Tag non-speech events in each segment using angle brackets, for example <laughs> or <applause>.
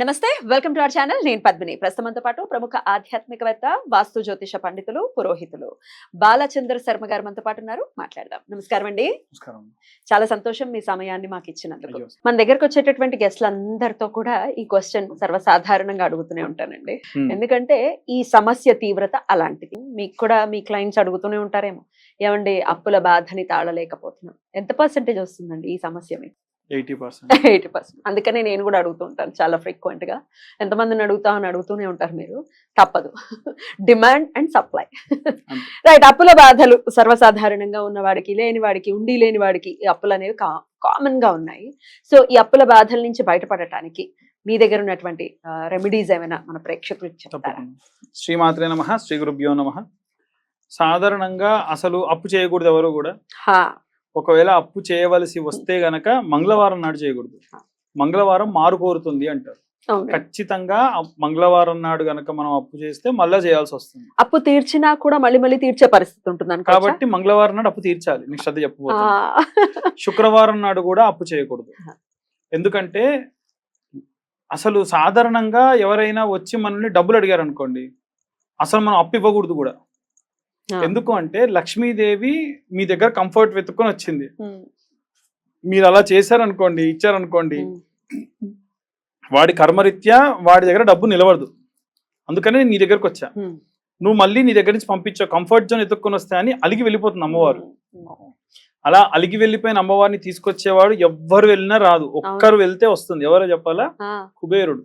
నమస్తే welcome to our channel. నేను పద్మిని. ప్రస్తుతంతో పాటు ప్రముఖ ఆధ్యాత్మికవేత్త వాస్తు జ్యోతిష పండితులు పురోహితులు బాలచంద్ర శర్మ గారు మనతో పాటు ఉన్నారు. మాట్లాడదాం. నమస్కారం అండి. చాలా సంతోషం మీ సమయాన్ని మాకు ఇచ్చినందుకు. మన దగ్గరకు వచ్చేటటువంటి గెస్ట్లు అందరితో కూడా ఈ క్వశ్చన్ సర్వసాధారణంగా అడుగుతూనే ఉంటానండి. Hmm. ఎందుకంటే ఈ సమస్య తీవ్రత అలాంటిది. మీకు కూడా మీ క్లయింట్స్ అడుగుతూనే ఉంటారేమో. ఏమండి అప్పుల బాధని తాళలేకపోతున్నాం. ఎంత పర్సెంటేజ్ వస్తుందండి ఈ సమస్య మీకు? Eighty percent. Eighty percent. అందుకనే నేను కూడా అడుగుతూ ఉంటాను చాలా ఫ్రీక్వెంట్గా ఎంతమందిని అడుగుతా అని అడుగుతూనే ఉంటారు మీరు? తప్పదు. డిమాండ్ అండ్ సప్లై రైట్ అప్పుల బాధలు సర్వసాధారణంగా ఉన్న వాడికి లేని వాడికి ఉండి లేని వాడికి ఈ అప్పులు అనేవి కామన్గా ఉన్నాయి. సో ఈ అప్పుల బాధల నుంచి బయటపడటానికి మీ దగ్గర ఉన్నటువంటి రెమెడీస్ ఏమైనా మన ప్రేక్షకులకు చెప్తారా? శ్రీమాత్రే నమ శ్రీ గురుభ్యో నమ. సాధారణంగా అసలు అప్పు చేయకూడదు ఎవరు కూడా. ఒకవేళ అప్పు చేయవలసి వస్తే గనక మంగళవారం నాడు చేయకూడదు. మంగళవారం మారు కోరుతుంది అంటారు. ఖచ్చితంగా మంగళవారం నాడు గనక మనం అప్పు చేస్తే మళ్ళా చేయాల్సి వస్తుంది. అప్పు తీర్చినా కూడా మళ్ళీ మళ్ళీ తీర్చే పరిస్థితి ఉంటుంది? కాబట్టి మంగళవారం నాడు అప్పు తీర్చాలి. నీకు శ్రద్ధ ఆ, చెప్పబోతుంది శుక్రవారం నాడు కూడా అప్పు చేయకూడదు. ఎందుకంటే అసలు సాధారణంగా ఎవరైనా వచ్చి మనల్ని డబ్బులు అడిగారు అనుకోండి అసలు మనం అప్పు ఇవ్వకూడదు కూడా. ఎందుకు అంటే లక్ష్మీదేవి మీ దగ్గర కంఫర్ట్ వెతుక్కొని వచ్చింది. మీరు అలా చేశారనుకోండి ఇచ్చారనుకోండి వాడి కర్మరీత్యా వాడి దగ్గర డబ్బు నిలవదు అందుకనే నేను నీ దగ్గరకు వచ్చా. నువ్వు మళ్ళీ నీ దగ్గర నుంచి పంపించావు కంఫర్ట్ జోన్ ఎత్తుక్కొని వస్తే అని అలిగి వెళ్ళిపోతుంది అమ్మవారు. అలా అలిగి వెళ్ళిపోయిన అమ్మవారిని తీసుకొచ్చేవాడు ఎవ్వరు వెళ్ళినా రాదు. ఒక్కరు వెళ్తే వస్తుంది. ఎవరో చెప్పాలా? కుబేరుడు.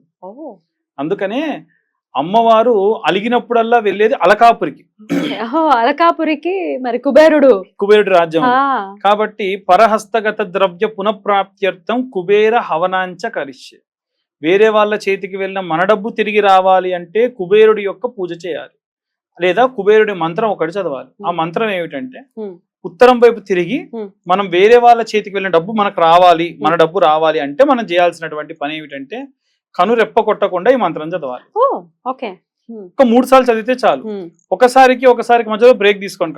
అందుకనే అమ్మవారు అలిగినప్పుడల్లా వెళ్ళేది అలకాపురికి. అలకాపురికి మరి కుబేరుడు. కుబేరుడి రాజ్యం. కాబట్టి పరహస్తగత ద్రవ్య పునఃప్రాప్త్యర్థం కుబేర హవనాంచ కరిష్యే. వేరే వాళ్ళ చేతికి వెళ్ళిన మన డబ్బు తిరిగి రావాలి అంటే కుబేరుడి యొక్క పూజ చేయాలి. లేదా కుబేరుడి మంత్రం ఒకటి చదవాలి. ఆ. మంత్రం ఏమిటంటే. ఉత్తరం వైపు తిరిగి. మనం వేరే వాళ్ళ చేతికి వెళ్ళిన డబ్బు మనకు రావాలి మన డబ్బు రావాలి అంటే మనం చేయాల్సినటువంటి పని ఏమిటంటే కను రెప్ప కొట్టకుండా ఈ మంత్రం చదవాలి. ఓకే. ఒక మూడు సార్లు చదివితే చాలు. ఒకసారికి ఒకసారికి మధ్యలో బ్రేక్ తీసుకొని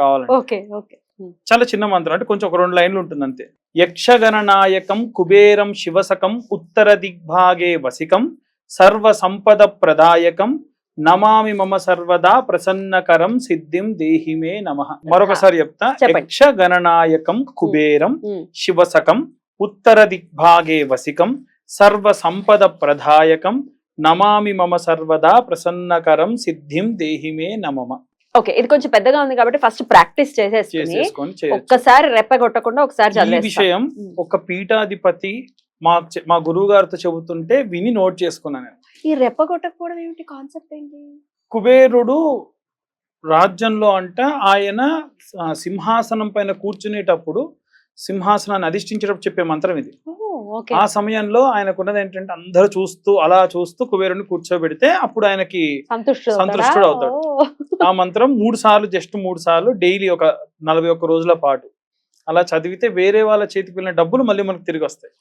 ఉమ్, చాలా చిన్న మంత్రం అంటే కొంచెం ఒక రెండు లైన్లు ఉంటుంది అంతే. యక్షగణనాయకం కుబేరం శివసకం ఉత్తర దిగ్భాగే వసికం సర్వ సంపద ప్రదాయకం నమామి మమ సర్వదా ప్రసన్నకరం సిద్ధిం దేహిమే నమ. మరొకసారి చెప్తా. చెప్పండి. యక్షగణనాయకం కుబేరం. శివసకం ఉత్తర దిగ్భాగే వసికం సర్వ సంపద ప్రదాయకం నమామి మమ సర్వదా ప్రసన్నకరం సిద్ధిం దేహిమే నమమ ఓకే ఇది కొంచెం పెద్దగా ఉంది కాబట్టి ఫస్ట్ ప్రాక్టీస్ చేసేసుకుని ఒక్కసారి రెప్ప కొట్టకుండా ఒకసారి ఈ విషయం. ఒక పీఠాధిపతి మా మా గురువు గారితో చెబుతుంటే విని నోట్ చేసుకున్నాను నేను. ఈ రెప్ప కొట్టకపోవడం ఏమిటి? కాన్సెప్ట్ ఏంటి? కుబేరుడు రాజ్యంలో అంట ఆయన సింహాసనం పైన కూర్చునేటప్పుడు సింహాసనాన్ని అధిష్ఠించేటప్పుడు చెప్పే మంత్రం ఇది. ఆ సమయంలో ఆయనకున్నది ఏంటంటే అందరూ చూస్తూ అలా చూస్తూ కుబేరుని కూర్చోబెడితే అప్పుడు ఆయనకి సంతుష్టుడు అవుతాడా? ఆ మంత్రం మూడు సార్లు జస్ట్ మూడు సార్లు డైలీ ఒక నలభై ఒక్క రోజుల పాటు. అలా చదివితే వేరే వాళ్ళ చేతికి వెళ్ళిన డబ్బులు మళ్ళీ మనకు తిరిగి వస్తాయి.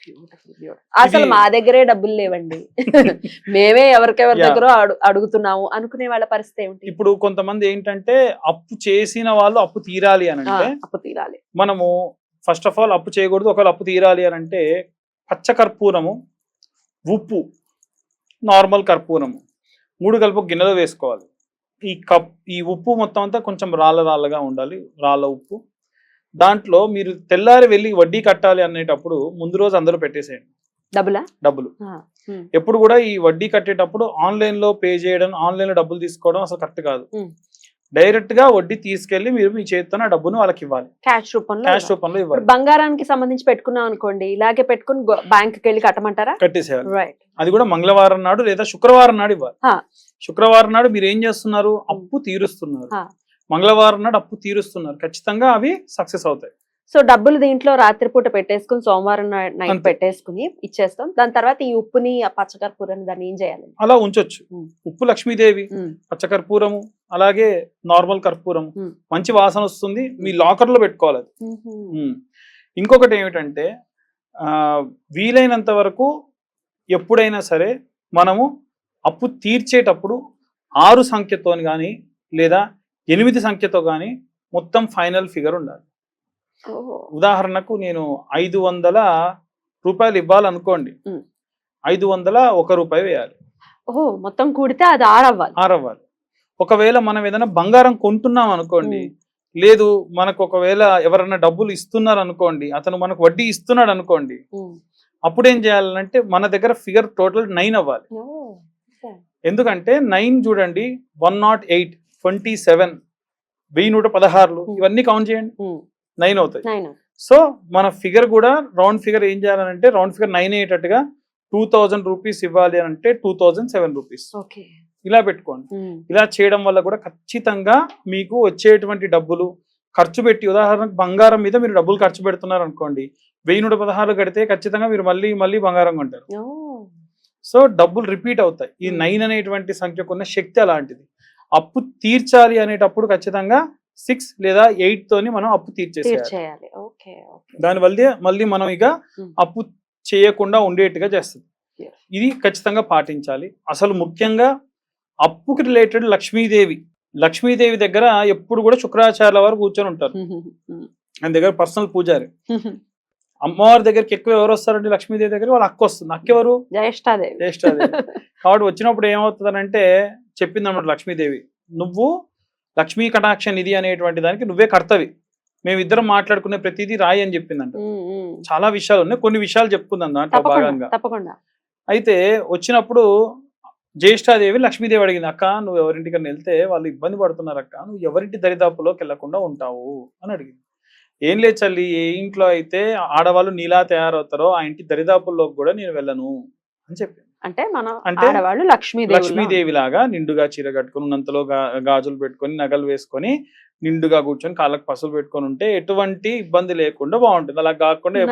అసలు మా దగ్గరే డబ్బులు లేవండి. <laughs> మేమే ఎవరికెవరి. దగ్గర అడు అడుగుతున్నాము అనుకునే వాళ్ళ పరిస్థితి ఏమిటి? ఇప్పుడు కొంతమంది ఏంటంటే అప్పు చేసిన వాళ్ళు అప్పు తీరాలి అని అంటే అప్పు తీరాలి. మనము ఫస్ట్ ఆఫ్ ఆల్ అప్పు చేయకూడదు ఒకవేళ అప్పు తీరాలి అని అంటే పచ్చ కర్పూరము ఉప్పు నార్మల్ కర్పూరము. మూడు కలిపి గిన్నెలో వేసుకోవాలి. ఈ కప్ ఈ ఉప్పు మొత్తం అంతా కొంచెం రాళ్ళ రాళ్ళగా ఉండాలి రాళ్ళ ఉప్పు. దాంట్లో మీరు తెల్లారి వెళ్ళి వడ్డీ కట్టాలి అనేటప్పుడు ముందు రోజు అందరూ పెట్టేసేయండి. డబ్బులా? డబ్బులు. ఎప్పుడు కూడా ఈ వడ్డీ కట్టేటప్పుడు ఆన్లైన్లో పే చేయడం ఆన్లైన్లో డబ్బులు తీసుకోవడం అసలు కరెక్ట్ కాదు. డైరెక్ట్గా వడ్డీ తీసుకెళ్ళి మీరు మీ చేతితో డబ్బును వాళ్ళకి ఇవ్వాలి. క్యాష్ రూపంలో క్యాష్. రూపంలో ఇవ్వాలి. బంగారానికి సంబంధించి పెట్టుకున్నాం అనుకోండి ఇలాగే పెట్టుకుని బ్యాంక్కి వెళ్ళి కట్టమంటారా? కట్టేసేయాలి. రైట్ అది కూడా మంగళవారం నాడు లేదా శుక్రవారం నాడు ఇవ్వాలి. శుక్రవారం నాడు మీరు ఏం చేస్తున్నారు? అప్పు తీరుస్తున్నారు. మంగళవారం నాడు అప్పు తీరుస్తున్నారు. ఖచ్చితంగా అవి సక్సెస్ అవుతాయి. సో డబ్బులు దీంట్లో రాత్రిపూట పెట్టేసుకుని సోమవారం నైట్. పెట్టేసుకుని ఇచ్చేస్తాం. దాని తర్వాత ఈ ఉప్పుని ఆ పచ్చకర్పూరాన్ని దాన్ని ఏం చేయాలి? అలా ఉంచొచ్చు. ఉప్పు లక్ష్మీదేవి పచ్చకర్పూరము అలాగే నార్మల్ కర్పూరము ఉమ్. మంచి వాసన వస్తుంది. మీ లాకర్లో పెట్టుకోవాలి. ఇంకొకటి ఏమిటంటే వీలైనంత వరకు ఎప్పుడైనా సరే మనము అప్పు తీర్చేటప్పుడు ఆరు సంఖ్యతో కానీ లేదా ఎనిమిది సంఖ్యతో కానీ మొత్తం ఫైనల్ ఫిగర్ ఉండాలి. ఉదాహరణకు నేను ఐదు వందల రూపాయలు ఇవ్వాలనుకోండి. ఐదు వందల ఒక రూపాయి వేయాలి ఓహో మొత్తం కూడితే అది ఆరు అవ్వాలి ఆరు అవ్వాలి ఒకవేళ మనం ఏదైనా బంగారం కొంటున్నాం అనుకోండి. లేదు మనకు ఒకవేళ ఎవరైనా డబ్బులు ఇస్తున్నారు అనుకోండి అతను మనకు వడ్డీ ఇస్తున్నాడు అనుకోండి. అప్పుడు ఏం చేయాలంటే మన దగ్గర ఫిగర్ టోటల్ నైన్ అవ్వాలి. ఎందుకంటే నైన్ చూడండి one nought eight twenty seven వెయ్యి నూట పదహారులు. ఇవన్నీ కౌంట్ చేయండి. నైన్ అవుతాయి. సో మన ఫిగర్ కూడా రౌండ్ ఫిగర్ ఏం చేయాలంటే రౌండ్ ఫిగర్ నైన్ అయ్యేటట్టుగా టూ థౌజండ్ రూపీస్ ఇవ్వాలి అని అంటే టూ థౌజండ్ సెవెన్ రూపీస్ ఇలా పెట్టుకోండి. ఉమ్. ఇలా చేయడం వల్ల కూడా ఖచ్చితంగా మీకు వచ్చేటువంటి డబ్బులు ఖర్చు పెట్టి ఉదాహరణకు బంగారం మీద మీరు డబ్బులు ఖర్చు పెడుతున్నారు అనుకోండి వెయ్యి నూట పదహారు కడితే ఖచ్చితంగా మీరు మళ్ళీ మళ్ళీ బంగారం కొంటారు. సో డబ్బులు రిపీట్ అవుతాయి. ఈ Hmm. నైన్ అనేటువంటి సంఖ్యకున్న శక్తి అలాంటిది. అప్పు తీర్చాలి అనేటప్పుడు ఖచ్చితంగా సిక్స్ లేదా ఎయిట్ తోని మనం అప్పు తీర్చేసేయాలి దాని వల్లే మళ్ళీ మనం ఇక. అప్పు చేయకుండా ఉండేట్టుగా చేస్తుంది. ఇది ఖచ్చితంగా పాటించాలి అసలు ముఖ్యంగా అప్పుకి రిలేటెడ్ లక్ష్మీదేవి లక్ష్మీదేవి దగ్గర ఎప్పుడు కూడా శుక్రాచార్యుల వారు కూర్చొని ఉంటారు. <laughs> ఆయన దగ్గర పర్సనల్ పూజారి. <laughs> అమ్మవారి దగ్గరికి ఎక్కువ ఎవరు వస్తారంటే లక్ష్మీదేవి దగ్గర వాళ్ళ అక్క వస్తుంది అక్క ఎవరు జ్యేష్ఠాదేవి జ్యేష్ఠాదేవి. <laughs> కాబట్టి వచ్చినప్పుడు ఏమవుతుందనంటే చెప్పింది అన్నమాట లక్ష్మీదేవి నువ్వు లక్ష్మీ కటాక్ష నిధి అనేటువంటి దానికి నువ్వే కర్తవి. మేమిద్దరం మాట్లాడుకునే ప్రతిదీ రాయి అని చెప్పిందంట. చాలా విషయాలు ఉన్నాయి. కొన్ని విషయాలు చెప్పుకుందాం దాంట్లో భాగంగా. తప్పకుండా. అయితే వచ్చినప్పుడు జ్యేష్ఠాదేవి లక్ష్మీదేవి అడిగింది అక్క నువ్వు ఎవరింటికన్నా వెళ్తే వాళ్ళు ఇబ్బంది పడుతున్నారు అక్క. నువ్వు ఎవరింటి దరిదాపులోకి వెళ్ళకుండా ఉంటావు? అని అడిగింది. ఏం లేదు చల్లి ఏ ఇంట్లో అయితే ఆడవాళ్ళు నీలా తయారవుతారో ఆ ఇంటి దరిదాపుల్లోకి కూడా నేను వెళ్ళను అని చెప్పింది. అంటే మనం ఆడవాళ్ళు లక్ష్మీదేవి లక్ష్మీదేవి లాగా నిండుగా చీర కట్టుకొని ఉన్నంతలో గాజులు పెట్టుకొని నగలు వేసుకొని నిండుగా కూర్చొని కాళ్ళకు పసులు పెట్టుకొని ఉంటే ఎటువంటి ఇబ్బంది లేకుండా బాగుంటుంది. అలా కాకుండా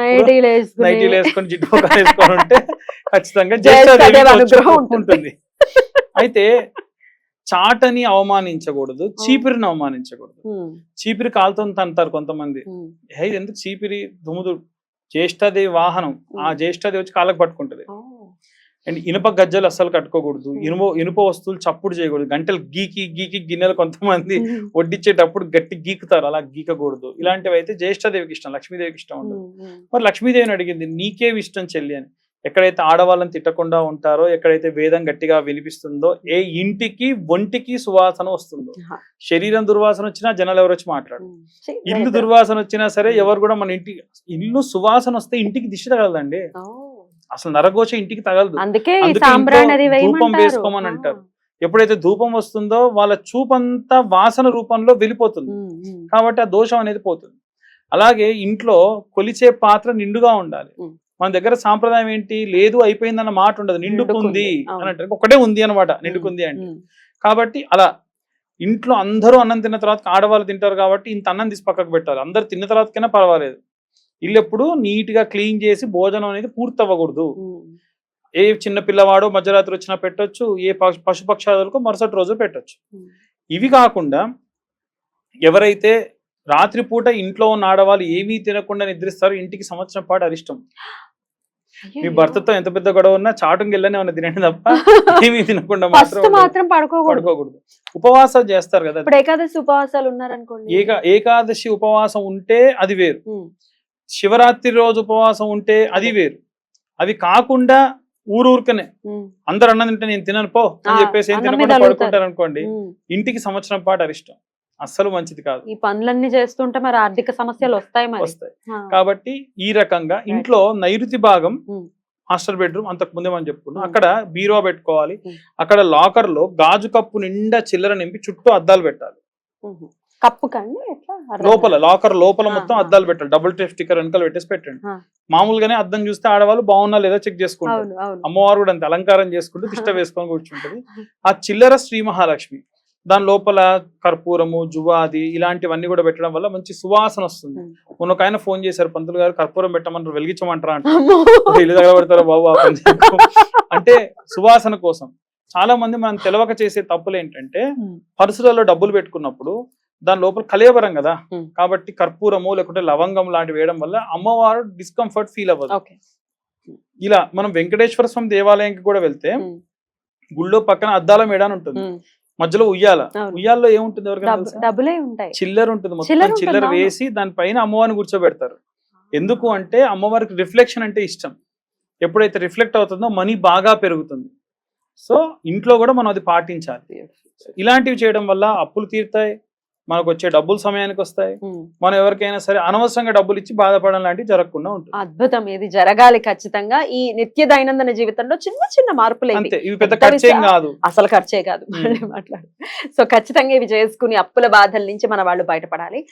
నైటీలు వేసుకుని జిడ్డు వేసుకొని ఉంటే ఖచ్చితంగా ఉంటుంది. అయితే చాటని అవమానించకూడదు చీపిరిని అవమానించకూడదు. చీపిరి కాలుతో అంటారు కొంతమంది. ఎందుకు చీపిరి దుముదు జ్యేష్ఠాదేవి వాహనం ఆ జ్యేష్ఠాదేవి వచ్చి కాళ్ళకు పట్టుకుంటది. అండ్ ఇనుప గజ్జలు అస్సలు కట్టుకోకూడదు Hmm. ఇనుప ఇనుప వస్తువులు చప్పుడు చేయకూడదు గంటలు గీకి గీకి గిన్నెలు కొంతమంది ఉమ్, వడ్డించేటప్పుడు గట్టి గీకుతారు అలా గీకకూడదు ఇలాంటివి అయితే జ్యేష్ఠాదేవికి ఇష్టం లక్ష్మీదేవికి ఇష్టం ఉండదు ఉమ్. మరి లక్ష్మీదేవిని అడిగింది నీకేమి ఇష్టం చెల్లి అని ఎక్కడైతే ఆడవాళ్ళని తిట్టకుండా ఉంటారో ఎక్కడైతే వేదం గట్టిగా వినిపిస్తుందో ఏ ఇంటికి ఒంటికి సువాసన వస్తుందో. శరీరం దుర్వాసన వచ్చినా జనాలు ఎవరు వచ్చి మాట్లాడు ఇల్లు. దుర్వాసన వచ్చినా సరే Hmm. ఎవరు కూడా మన ఇంటి ఇల్లు సువాసన వస్తే ఇంటికి దిష్టి తగలదండి. అసలు నరఘోష ఇంటికి తగలదు. అందుకే ధూపం వేసుకోమని అంటారు. ఎప్పుడైతే ధూపం వస్తుందో వాళ్ళ చూపంతా వాసన రూపంలో వెళ్ళిపోతుంది. కాబట్టి ఆ దోషం అనేది పోతుంది. అలాగే ఇంట్లో కొలిచే పాత్ర నిండుగా ఉండాలి. మన దగ్గర సాంప్రదాయం ఏంటి? లేదు అయిపోయిందన్న మాట ఉండదు. నిండుకుంది. అని అంటారు ఒకటే ఉంది అనమాట నిండుకుంది అంటే. కాబట్టి అలా ఇంట్లో అందరూ అన్నం తిన్న తర్వాత ఆడవాళ్ళు తింటారు కాబట్టి ఇంత అన్నం తీసి పక్కకు పెట్టాలి. అందరు తిన్న తర్వాతకైనా పర్వాలేదు. ఇల్లు ఎప్పుడు నీట్గా క్లీన్ చేసి భోజనం అనేది పూర్తి అవ్వకూడదు. ఏ చిన్న పిల్లవాడో మధ్యరాత్రి వచ్చినా పెట్టొచ్చు ఏ పశు- పశుపక్షాదులకు మరుసటి రోజు పెట్టొచ్చు. ఇవి కాకుండా ఎవరైతే రాత్రిపూట ఇంట్లో ఉన్న ఆడవాళ్ళు ఏమీ తినకుండా నిద్రిస్తారో ఇంటికి సంవత్సరం పాటు అరిష్టం. మీ. భర్తతో ఎంత పెద్ద గొడవ ఉన్నా చాటుకి వెళ్ళనే ఉన్న తినండి తప్ప <laughs> ఏమీ తినకుండా మాత్రం పడుకోకూడదు. ఉపవాసాలు చేస్తారు కదా. ఏకాదశి ఉపవాసాలు ఉన్నారనుకోండి. ఏక ఏకాదశి ఉపవాసం ఉంటే అది వేరు. శివరాత్రి రోజు ఉపవాసం ఉంటే అది వేరు. అవి కాకుండా ఊరూరికనే. అందరు అన్నం తింటే నేను తినను పో అని చెప్పేసి ఏం తినకుండా. పడుకుంటారు అనుకోండి. ఇంటికి సంవత్సరం పాటు అరిష్టం. అస్సలు మంచిది కాదు. ఈ పనులన్నీ చేస్తుంటే మరి ఆర్థిక సమస్యలు వస్తాయి వస్తాయి. కాబట్టి ఈ రకంగా ఇంట్లో నైరుతి భాగం. మాస్టర్ బెడ్రూమ్ అంతకు ముందే మనం చెప్పుకున్నాం. అక్కడ బీరువా పెట్టుకోవాలి. అక్కడ లాకర్లో గాజు కప్పు నిండా చిల్లర నింపి చుట్టూ అద్దాలు పెట్టాలి. కప్పు కండి ఎట్లా అర్థం లోపల లాకర్ లోపల మొత్తం. అద్దాలు పెట్టాలి డబుల్ టేప్ స్టిక్కర్ వెనకాల పెట్టేసి పెట్టండి. మామూలుగానే అద్దం చూస్తే ఆడవాళ్ళు బాగున్నా లేదా చెక్ చేసుకుంటారు అమ్మవారు కూడా అంత అలంకారం చేసుకుంటూ దిష్ట <laughs> వేసుకొని కూర్చుంటది ఆ చిల్లర శ్రీ మహాలక్ష్మి దాని లోపల కర్పూరము జువాది ఇలాంటివన్నీ కూడా పెట్టడం వల్ల మంచి సువాసన వస్తుంది. మొన్న ఒక ఆయన ఫోన్ చేశారు పంతులు గారు కర్పూరం పెట్టమంటారు వెలిగించమంటారా అంటే. ఇల్లు తగలబెడతారా బాబు. అంటే సువాసన కోసం చాలా మంది మనం తెలవక చేసే తప్పులు ఏంటంటే ఉమ్. పర్సులలో డబ్బులు పెట్టుకున్నప్పుడు దాని లోపల కలేబరం కదా. కాబట్టి కర్పూరము లేకుంటే లవంగం లాంటివి వేయడం వల్ల అమ్మవారు డిస్కంఫర్ట్ ఫీల్ అవ్వదు. ఇలా మనం వెంకటేశ్వర స్వామి దేవాలయంకి కూడా వెళ్తే గుళ్ళో పక్కన అద్దాల మేడ ఉంటుంది. మధ్యలో ఉయ్యాల. ఉయ్యాల్లో ఏముంటుంది ఎవరికైనా ఉంటాయి. చిల్లర ఉంటుంది మొత్తం. చిల్లర. వేసి దానిపైన అమ్మవారిని కూర్చోబెడతారు. ఎందుకు అంటే అమ్మవారికి రిఫ్లెక్షన్ అంటే ఇష్టం. ఎప్పుడైతే రిఫ్లెక్ట్ అవుతుందో మనీ బాగా పెరుగుతుంది. సో ఇంట్లో కూడా మనం అది పాటించాలి. ఇలాంటివి చేయడం వల్ల అప్పులు తీరుతాయి. మనకు వచ్చే డబ్బులు సమయానికి వస్తాయి. మనం ఎవరికైనా సరే అనవసరంగా డబ్బులు ఇచ్చి బాధపడడం లాంటివి జరగకుండా ఉంటుంది. అద్భుతం. ఇది జరగాలి ఖచ్చితంగా. ఈ నిత్య దైనందిన జీవితంలో చిన్న చిన్న మార్పులు. అంతే. ఇవి పెద్ద పెద్ద ఖర్చేం విషయం- కాదు. అసలు ఖర్చే కాదు. మాట్లాడు. సో ఖచ్చితంగా ఇవి చేసుకుని అప్పుల బాధల నుంచి మన వాళ్ళు బయటపడాలి.